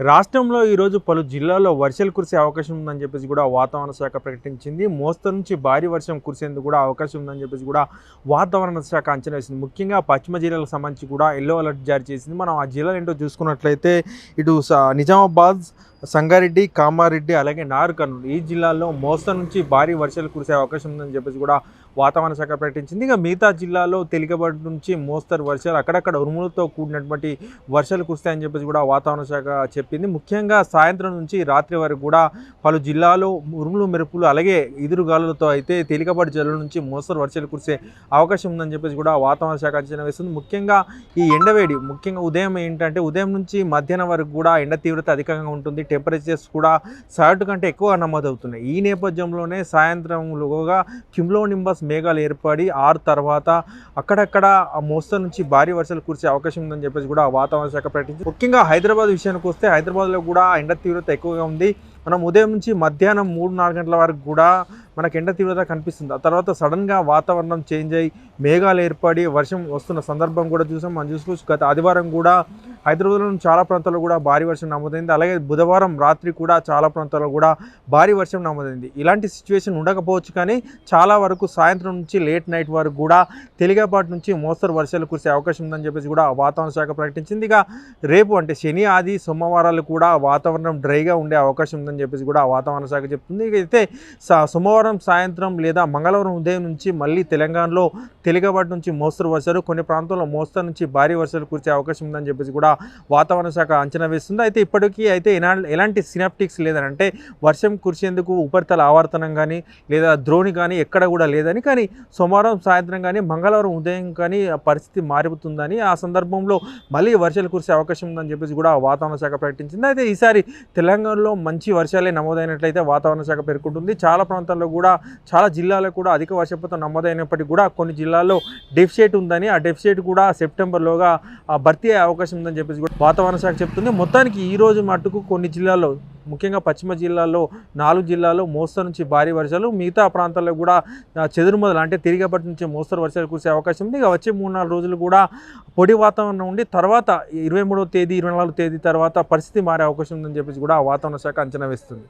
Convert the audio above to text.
రాష్ట్రంలో ఈరోజు పలు జిల్లాల్లో వర్షాలు కురిసే అవకాశం ఉందని చెప్పేసి కూడా వాతావరణ శాఖ ప్రకటించింది. మోస్తరు నుంచి భారీ వర్షం కురిసేందుకు కూడా అవకాశం ఉందని చెప్పేసి కూడా వాతావరణ శాఖ అంచనా వేసింది. ముఖ్యంగా పశ్చిమ జిల్లాలకు సంబంధించి కూడా ఎల్లో అలర్ట్ జారీ చేసింది. మనం ఆ జిల్లాలు ఏంటో చూసుకున్నట్లయితే ఇటు స- నిజామాబాద్ సంగారెడ్డి కామారెడ్డి అలాగే నార్ కర్నూలు ఈ జిల్లాల్లో మోస్తరు నుంచి భారీ వర్షాలు కురిసే అవకాశం ఉందని చెప్పేసి కూడా వాతావరణ శాఖ ప్రకటించింది. ఇక మిగతా జిల్లాలో తేలికపాటి నుంచి మోస్తరు వర్షాలు అక్కడక్కడ ఉరుములతో కూడినటువంటి వర్షాలు కురుస్తాయని చెప్పేసి కూడా వాతావరణ శాఖ చెప్పింది. ముఖ్యంగా సాయంత్రం నుంచి రాత్రి వరకు కూడా పలు జిల్లాలో ఉరుములు మెరుపులు అలాగే ఎదురుగాలులతో అయితే తేలికపాటి జిల్లాల నుంచి మోస్తరు వర్షాలు కురిసే అవకాశం ఉందని చెప్పేసి కూడా వాతావరణ శాఖ అంచనా వేస్తుంది. ముఖ్యంగా ఈ ఎండవేడి ముఖ్యంగా ఉదయం ఏంటంటే ఉదయం నుంచి మధ్యాహ్నం వరకు కూడా ఎండ తీవ్రత అధికంగా ఉంటుంది. టెంపరేచర్స్ కూడా సగటు కంటే ఎక్కువ నమోదవుతున్నాయి. ఈ నేపథ్యంలోనే సాయంత్రంలోగా కిమ్లో నింబస్ మేఘాలు ఏర్పడి ఆరు తర్వాత అక్కడక్కడ ఆ మోస్తరు నుంచి భారీ వర్షాలు కురిసే అవకాశం ఉందని చెప్పేసి కూడా వాతావరణ శాఖ ప్రకటించింది. ముఖ్యంగా హైదరాబాద్ విషయానికి వస్తే హైదరాబాద్లో కూడా ఎండ తీవ్రత ఎక్కువగా ఉంది. మనం ఉదయం నుంచి మధ్యాహ్నం మూడు నాలుగు గంటల వరకు కూడా మనకు ఎండ తీవ్రత కనిపిస్తుంది. ఆ తర్వాత సడన్గా వాతావరణం చేంజ్ అయ్యి మేఘాలు ఏర్పడి వర్షం వస్తున్న సందర్భం కూడా చూసాం. మనం చూసుకోవచ్చు గత ఆదివారం కూడా హైదరాబాద్లోని చాలా ప్రాంతాల్లో కూడా భారీ వర్షం నమోదైంది. అలాగే బుధవారం రాత్రి కూడా చాలా ప్రాంతాల్లో కూడా భారీ వర్షం నమోదైంది. ఇలాంటి సిచ్యువేషన్ ఉండకపోవచ్చు కానీ చాలా వరకు సాయంత్రం నుంచి లేట్ నైట్ వరకు కూడా తేలికపాటి నుంచి మోస్తరు వర్షాలు కురిసే అవకాశం ఉందని చెప్పేసి కూడా వాతావరణ శాఖ ప్రకటించింది. ఇక రేపు అంటే శని ఆది సోమవారాలు కూడా వాతావరణం డ్రైగా ఉండే అవకాశం ఉందని చెప్పేసి కూడా వాతావరణ శాఖ చెప్తుంది. అయితే స- సోమవారం సాయంత్రం లేదా మంగళవారం ఉదయం నుంచి మళ్ళీ తెలంగాణలో తేలికపాటి నుంచి మోస్తరు వర్షాలు కొన్ని ప్రాంతాల్లో మోస్తరు నుంచి భారీ వర్షాలు కురిసే అవకాశం ఉందని చెప్పేసి కూడా వాతావరణ శాఖ అంచనా వేస్తుంది. అయితే ఇప్పటికీ అయితే ఎలాంటి సినాప్టిక్స్ లేదని అంటే వర్షం కురిసేందుకు ఉపరితల ఆవర్తనం కానీ లేదా ద్రోణి కానీ ఎక్కడ కూడా లేదని కానీ సోమవారం సాయంత్రం కానీ మంగళవారం ఉదయం కానీ ఆ పరిస్థితి మారిపోతుందని ఆ సందర్భంలో మళ్ళీ వర్షాలు కురిసే అవకాశం ఉందని చెప్పేసి కూడా వాతావరణ శాఖ ప్రకటించింది. అయితే ఈసారి తెలంగాణలో మంచి వర్షాలే నమోదైనట్లయితే వాతావరణ శాఖ పేర్కొంటుంది. చాలా ప్రాంతాల్లో కూడా చాలా జిల్లాల్లో కూడా అధిక వర్షపాతం నమోదైనప్పటికీ కూడా కొన్ని జిల్లాల్లో డెఫిషియట్ ఉందని ఆ డెఫిషియట్ కూడా సెప్టెంబర్లోగా భర్తీ అయ్యే అవకాశం ఉందని చెప్పేసి కూడా వాతావరణ శాఖ చెప్తుంది. మొత్తానికి ఈ రోజు మట్టుకు కొన్ని జిల్లాల్లో ముఖ్యంగా పశ్చిమ జిల్లాల్లో నాలుగు జిల్లాల్లో మోస్తరు నుంచి భారీ వర్షాలు మిగతా ప్రాంతాల్లో కూడా ఆ, అంటే తిరిగేపటి నుంచి మోస్తరు వర్షాలు కురిసే అవకాశం ఉంది. ఇక వచ్చే మూడు నాలుగు రోజులు కూడా పొడి వాతావరణం ఉండి తర్వాత ఇరవై మూడవ తేదీ ఇరవై నాలుగో తేదీ తర్వాత పరిస్థితి మారే అవకాశం ఉందని చెప్పేసి కూడా వాతావరణ శాఖ అంచనా వేస్తుంది.